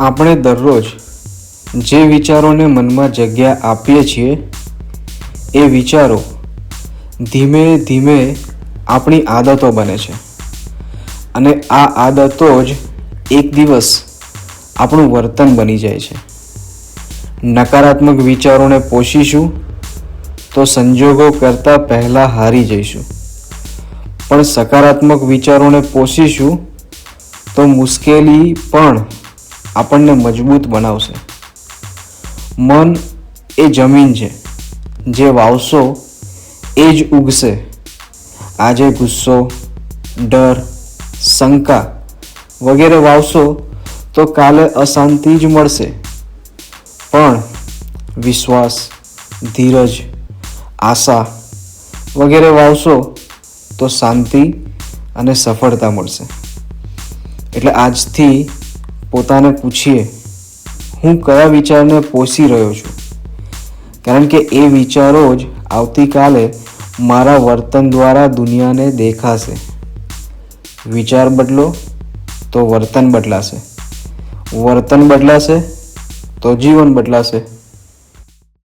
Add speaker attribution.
Speaker 1: આપણે દરરોજ જે વિચારોને મનમાં જગ્યા આપીએ છીએ, એ વિચારો ધીમે ધીમે આપણી આદતો બને છે. અને આ આદતો જ એક દિવસ આપણું વર્તન બની જાય છે. નકારાત્મક વિચારોને પોષીશું તો સંજોગો કરતાં પહેલાં હારી જઈશું. પણ સકારાત્મક વિચારોને પોષીશું તો મુશ્કેલી પણ આપણને મજબૂત બનાવશે. મન એ જમીન છે. જે વાવશો એ જ ઉગશે. આજે ગુસ્સો, ડર, શંકા વગેરે વાવશો તો કાલે અશાંતિ જ મળશે. પણ વિશ્વાસ, ધીરજ, આશા વગેરે વાવશો તો શાંતિ અને સફળતા મળશે. એટલે આજથી પોતાને પૂછીએ, હું કયા વિચારને પોષી રહ્યો છું? કારણ કે એ વિચારો જ આવતીકાલે મારા વર્તન દ્વારા દુનિયાને દેખાશે. વિચાર બદલો, તો વર્તન બદલાશે. વર્તન બદલાશે, તો જીવન બદલાશે.